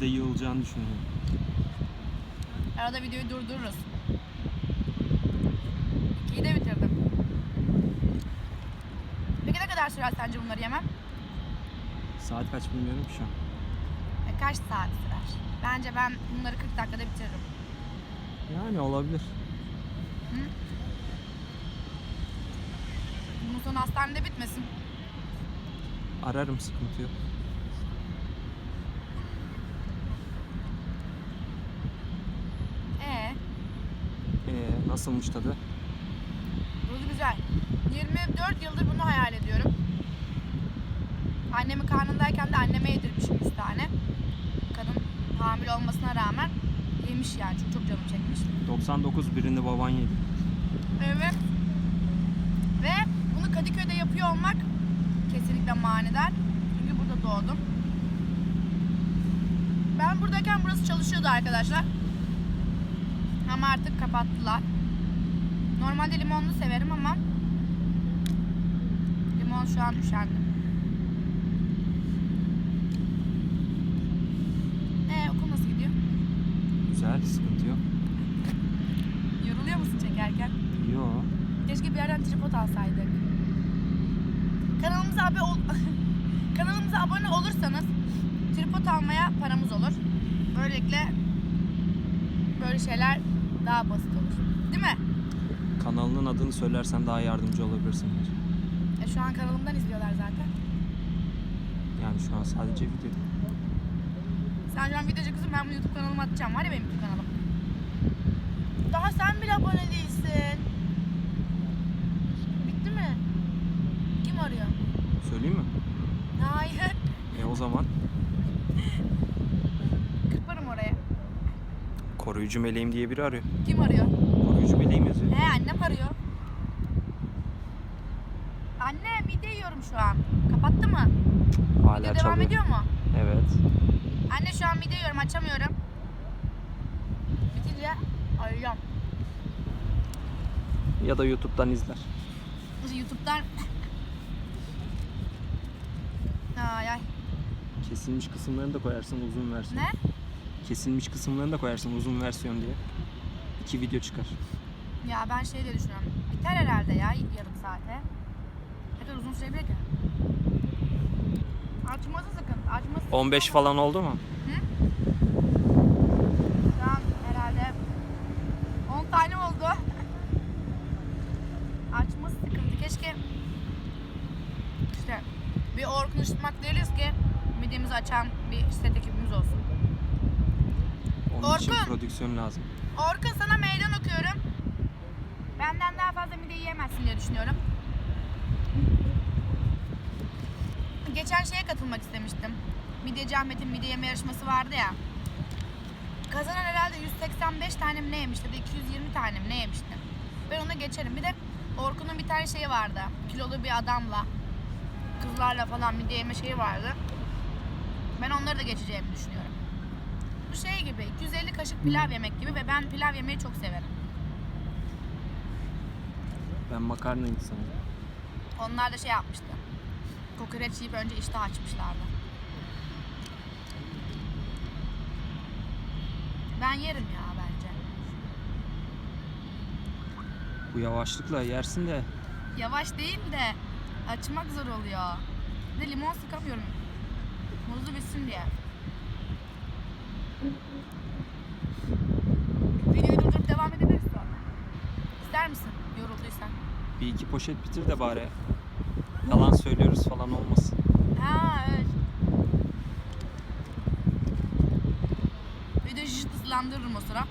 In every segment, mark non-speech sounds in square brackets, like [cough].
düşünüyorsun? 200'de yığılacağını düşünüyorum. Arada videoyu durdururuz. İkiyi de bitirdim. Peki ne kadar sürer sence bunları yemem? Saat kaç bilmiyorum ki şu an. E, kaç saat sürer? Bence ben bunları 40 dakikada bitiririm. Yani olabilir. Bunun sonu hastanede bitmesin. Ararım sıkıntı yok. Ee, Ee, nasılmış tadı? bu güzel. 24 yıldır bunu hayal ediyorum. Annemin karnındayken de anneme yedirmişim 100 tane. Kadın hamile olmasına rağmen yemiş yani çok çok canım çekmiş. 99 birini baban yedi. Evet. Ve bunu Kadıköy'de yapıyor olmak kesinlikle manidar. Çünkü burada doğdum. Ben buradayken burası çalışıyordu arkadaşlar. Ama artık kapattılar. Normalde limonlu severim ama limon şu an üşendim. Ee okul nasıl gidiyor? Güzel, sıkıntı yok. Yoruluyor musun çekerken? Yo. Keşke bir yerden tripod alsaydık. Kanalımıza abi ol [laughs] kanalımıza abone olursanız tripod almaya paramız olur. Böylelikle böyle şeyler daha basit olur. Değil mi? Kanalının adını söylersen daha yardımcı olabilirsin. E şu an kanalımdan izliyorlar zaten. Yani şu an sadece video. Sen şu an video çekiyorsun ben bunu YouTube kanalıma atacağım. Var ya benim YouTube kanalım. Daha sen bile abone değilsin. Bitti mi? Kim arıyor? Söyleyeyim mi? Hayır. E o zaman Kırparım oraya. koruyucu meleğim diye biri arıyor. Kim arıyor? Koruyucu meleğim yazıyor. He annem arıyor. Anne mide yiyorum şu an. Kapattı mı? Hala Video devam çalıyor. ediyor mu? Evet. Anne şu an mide yiyorum açamıyorum. Bitince arayacağım. Ya da YouTube'dan izler. YouTube'dan Ay ay. Kesilmiş kısımlarını da koyarsın uzun versiyon. Ne? Kesilmiş kısımlarını da koyarsın uzun versiyon diye. İki video çıkar. Ya ben şey diye düşünüyorum. Biter herhalde ya yarım saate. Kadar uzun sürebilir ki? Açması sıkıntı. Açması 15 falan oldu mu? Şu an herhalde 10 tane oldu. [laughs] Açması sıkıntı. Keşke işte bir Orkun Işıtmak değiliz ki midemizi açan bir set ekibimiz olsun. Onun için Orkun! prodüksiyon lazım. Orkun sana meydan okuyorum. Benden daha fazla mide yiyemezsin diye düşünüyorum. Geçen şeye katılmak istemiştim. Mideci Ahmet'in mide yeme yarışması vardı ya. Kazanan herhalde 185 tane mi ne yemişti ya da 220 tane mi ne yemişti. Ben ona geçerim. Bir de Orkun'un bir tane şeyi vardı. Kilolu bir adamla, kızlarla falan mide yeme şeyi vardı. Ben onları da geçeceğimi düşünüyorum. Gibi 250 kaşık pilav yemek gibi ve ben pilav yemeyi çok severim. Ben makarna insanıyım. Onlar da şey yapmıştı. Kokoreç yiyip önce iştah açmışlardı. Ben yerim ya bence. Bu yavaşlıkla yersin de Yavaş değil de açmak zor oluyor. Bir de limon sıkamıyorum. Muzlu bitsin diye. Videoyu durdurup devam edebiliriz sonra. İster misin? Yorulduysan. bir iki poşet bitir de bari. Yalan söylüyoruz falan olmasın. Ha evet. De jüt hızlandırırım o sıra.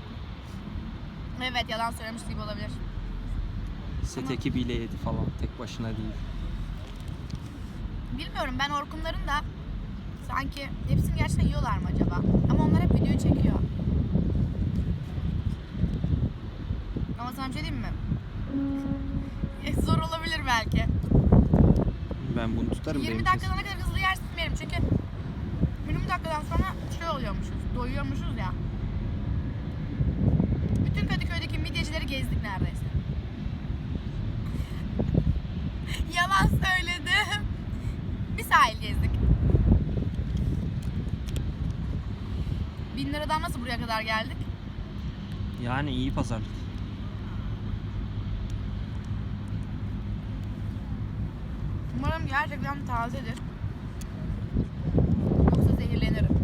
Evet yalan söylemiş gibi olabilir. Set Ama- ekibiyle yedi falan. Tek başına değil. Bilmiyorum ben Orkunların da sanki hepsini gerçekten yiyorlar mı acaba? Ama onlar hep video çekiyor. Ama sana bir şey diyeyim mi? [laughs] Zor olabilir belki. Ben bunu tutarım. 20 benim dakikada ne kadar hızlı yersin bilmiyorum çünkü 20 dakikadan sonra şey oluyormuşuz, doyuyormuşuz ya. Bütün Kadıköy'deki midyecileri gezdik neredeyse. [laughs] Yalan söyledim. Bir sahil gezdik. Bin liradan nasıl buraya kadar geldik? Yani iyi pazarlık. Umarım gerçekten tazedir. Yoksa zehirlenirim.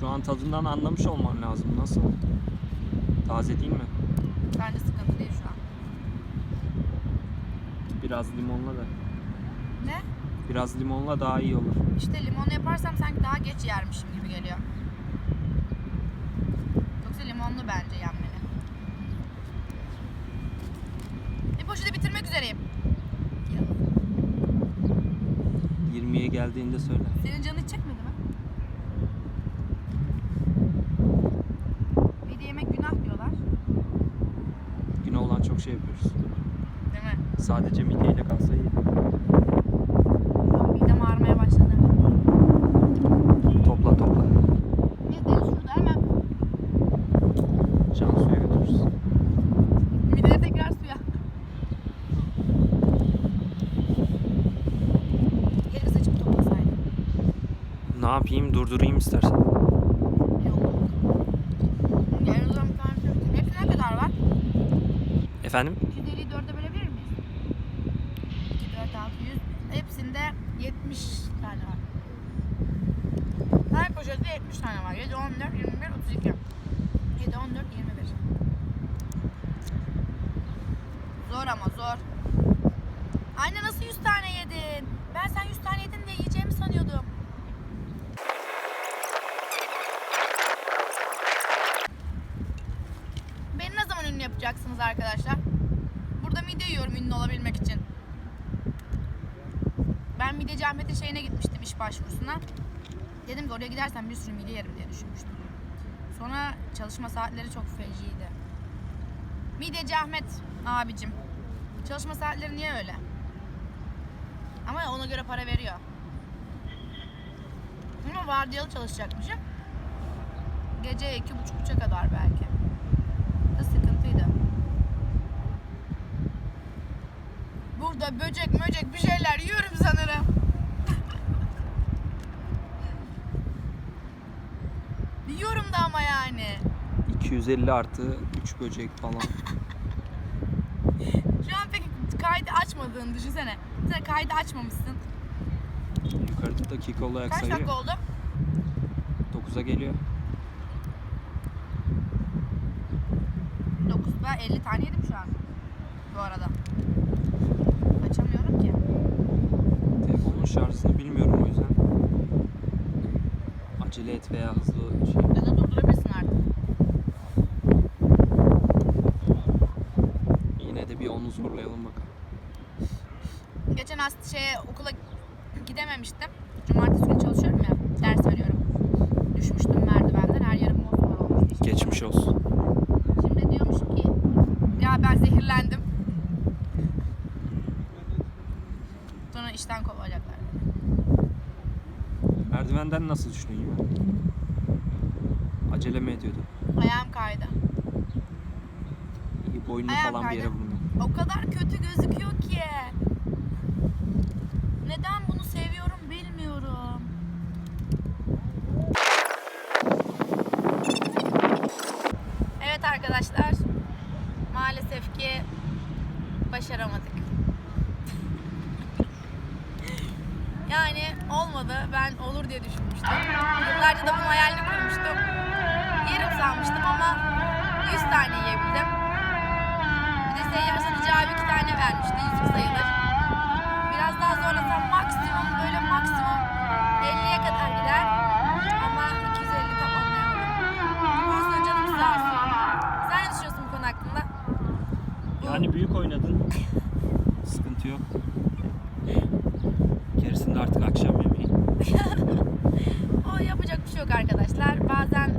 Şu an tadından anlamış olman lazım. Nasıl? Taze değil mi? Bence sıkıntı değil şu an. Biraz limonla da. Ne? Biraz limonla daha iyi olur. İşte limonlu yaparsam sanki daha geç yermişim gibi geliyor. Yoksa limonlu bence yenmeli. Bir poşeti bitirmek üzereyim. 20'ye geldiğinde söyle. Senin canın hiç çekmedi mi? Bir de yemek günah diyorlar. Güne olan çok şey yapıyoruz. Değil mi? Sadece mideyle kalsa iyi. Yapayım? Durdurayım istersen. Yok. Ya en azından bir tane bitireyim. Hepsi ne kadar var? Efendim? 250'yi 4'e bölebilir miyiz? 2, 4, 6, 100. Hepsinde 70 tane var. Her poşette 70 tane var. 7, 14, 21, 32. 7, 14, 21. Zor ama zor. Anne nasıl 100 tane yedin? Ben sen 100 tane yedin diye yiyeceğimi sanıyordum. Beni ne zaman ünlü yapacaksınız arkadaşlar? Burada midye yiyorum ünlü olabilmek için. Ben midyeci Ahmet'in şeyine gitmiştim iş başvurusuna. Dedim ki oraya gidersem bir sürü midye yerim diye düşünmüştüm. Sonra çalışma saatleri çok feciydi. Midyeci Ahmet abicim. Çalışma saatleri niye öyle? Ama ona göre para veriyor. Ama vardiyalı çalışacakmışım. Gece iki buçuk üçe kadar belki. Da sıkıntıydı. Burada böcek möcek bir şeyler yiyorum sanırım. Yiyorum da ama yani. 250 artı 3 böcek falan. Şu an peki kaydı açmadığını düşünsene. Sen kaydı açmamışsın. Yukarıda dakika olarak Kaç sayıyor. dakika oldu? 9'a geliyor. 9. Ben 50 tane yedim şu an. Bu arada. Açamıyorum ki. Telefonun şarjını bilmiyorum o yüzden. Acele et veya hızlı şey. Ya da durdurabilirsin artık. Yine de bir onu zorlayalım bakalım. Geçen hasta şeye okula gidememiştim. Cumartesi Nasıl düştün? Acele mi ediyordu? Ayağım kaydı. İyi boynunu Ayağım falan bir yere kaydı. vurma. O kadar kötü gözüküyor ki. Neden bunu seviyorum bilmiyorum. Evet arkadaşlar. Maalesef ki başaramadık. Yani olmadı. Ben olur diye düşünmüştüm. Yıllarca da bunun hayalini kurmuştum. Yerim sanmıştım ama 100 tane yiyebildim. Bir de seyyar satıcı abi iki tane vermişti. Yüzük sayılır. Biraz daha zorlasam maksimum böyle maksimum 50'ye kadar gider. Ama 250 tamamlayamadım. Olsun canım sağ olsun. Sen ne düşünüyorsun bu konu hakkında? Yani büyük oynadın. yok arkadaşlar. Bazen